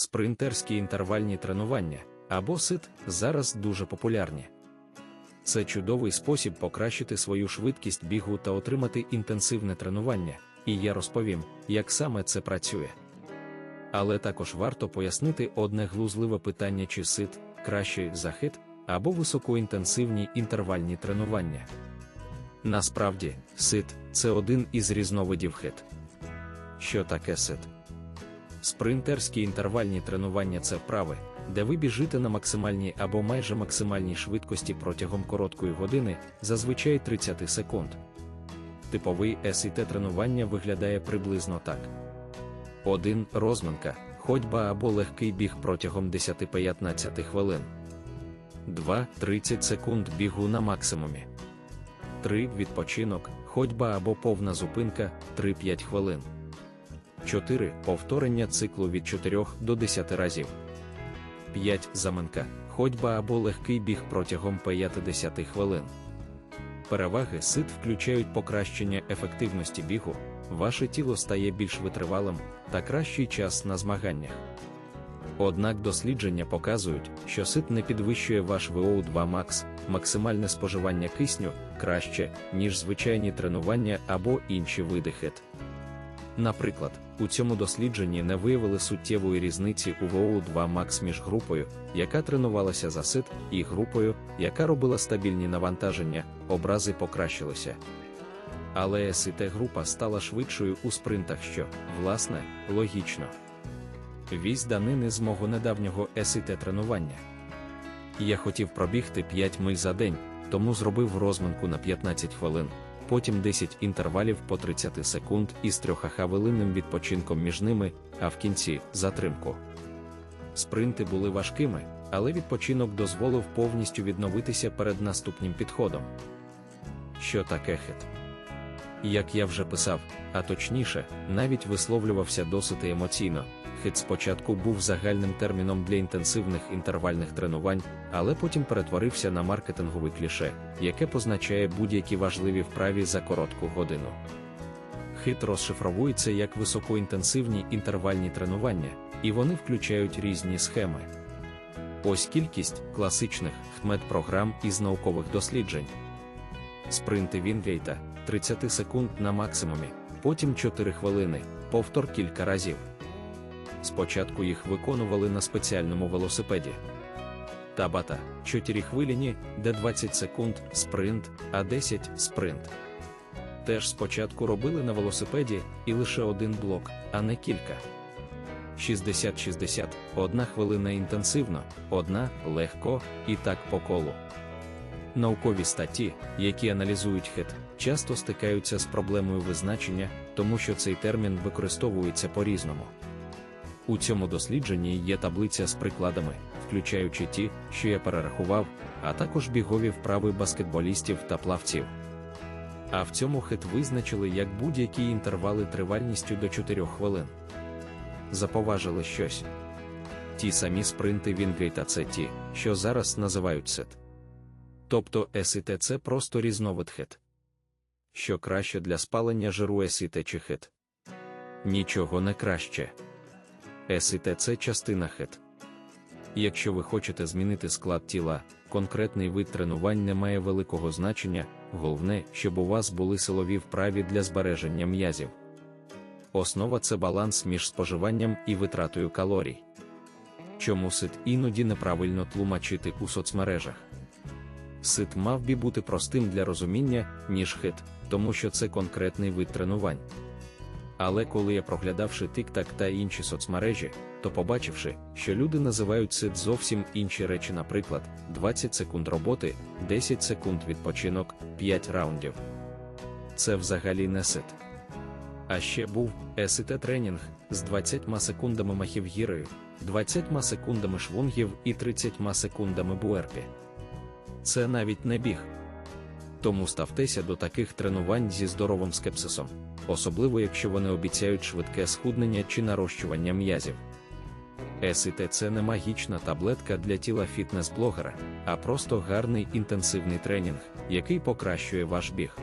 Спринтерські інтервальні тренування або сит зараз дуже популярні. Це чудовий спосіб покращити свою швидкість бігу та отримати інтенсивне тренування, і я розповім, як саме це працює. Але також варто пояснити одне глузливе питання, чи сит краще за хит або високоінтенсивні інтервальні тренування. Насправді, сит це один із різновидів хит. Що таке сит? Спринтерські інтервальні тренування це вправи, де ви біжите на максимальній або майже максимальній швидкості протягом короткої години, зазвичай 30 секунд. Типовий SIT тренування виглядає приблизно так: 1. Розминка, ходьба або легкий біг протягом 10-15 хвилин. 2. 30 секунд бігу на максимумі. 3. Відпочинок, ходьба або повна зупинка 3-5 хвилин. 4. Повторення циклу від 4 до 10 разів. 5. Заминка, ходьба або легкий біг протягом 50 хвилин. Переваги сит включають покращення ефективності бігу, ваше тіло стає більш витривалим та кращий час на змаганнях. Однак дослідження показують, що сит не підвищує ваш VO2 Max, максимальне споживання кисню краще, ніж звичайні тренування або інші види хит. Наприклад, у цьому дослідженні не виявили суттєвої різниці у VO2 Max між групою, яка тренувалася за сит, і групою, яка робила стабільні навантаження, образи покращилися. Але СІТ група стала швидшою у спринтах, що, власне, логічно. Вісь данини з мого недавнього СІТ тренування. Я хотів пробігти 5 миль за день, тому зробив розминку на 15 хвилин потім 10 інтервалів по 30 секунд із 3 хвилинним відпочинком між ними, а в кінці затримку. Спринти були важкими, але відпочинок дозволив повністю відновитися перед наступним підходом. Що таке хит? Як я вже писав, а точніше, навіть висловлювався досить емоційно. Хит спочатку був загальним терміном для інтенсивних інтервальних тренувань, але потім перетворився на маркетинговий кліше, яке позначає будь-які важливі вправі за коротку годину. Хит розшифровується як високоінтенсивні інтервальні тренування, і вони включають різні схеми. Ось кількість класичних хтмет-програм із наукових досліджень. Спринти Вінгейта 30 секунд на максимумі, потім 4 хвилини, повтор кілька разів. Спочатку їх виконували на спеціальному велосипеді. Табата 4 хвилині, де 20 секунд спринт, а 10 спринт. Теж спочатку робили на велосипеді і лише один блок, а не кілька. 60-60, одна хвилина інтенсивно, одна легко і так по колу. Наукові статті, які аналізують хит, часто стикаються з проблемою визначення, тому що цей термін використовується по-різному. У цьому дослідженні є таблиця з прикладами, включаючи ті, що я перерахував, а також бігові вправи баскетболістів та плавців. А в цьому хит визначили як будь-які інтервали тривалістю до 4 хвилин. Заповажили щось. Ті самі спринти Вінгейта це ті, що зараз називають сет. Тобто СІТ це просто різновид хит. Що краще для спалення жиру СІТ чи хит? Нічого не краще. СІТ це частина хит. Якщо ви хочете змінити склад тіла, конкретний вид тренувань не має великого значення, головне, щоб у вас були силові вправі для збереження м'язів. Основа це баланс між споживанням і витратою калорій. Чому сит іноді неправильно тлумачити у соцмережах? Сит мав би бути простим для розуміння, ніж хит, тому що це конкретний вид тренувань. Але коли я проглядавши TikTok та інші соцмережі, то побачивши, що люди називають сит зовсім інші речі, наприклад, 20 секунд роботи, 10 секунд відпочинок, 5 раундів. Це взагалі не сит. А ще був СИТ тренінг з 20 секундами махів гірою, 20 секундами швунгів і 30 секундами буерпі. Це навіть не біг. Тому ставтеся до таких тренувань зі здоровим скепсисом, особливо якщо вони обіцяють швидке схуднення чи нарощування м'язів. СІТ це не магічна таблетка для тіла фітнес-блогера, а просто гарний інтенсивний тренінг, який покращує ваш біг.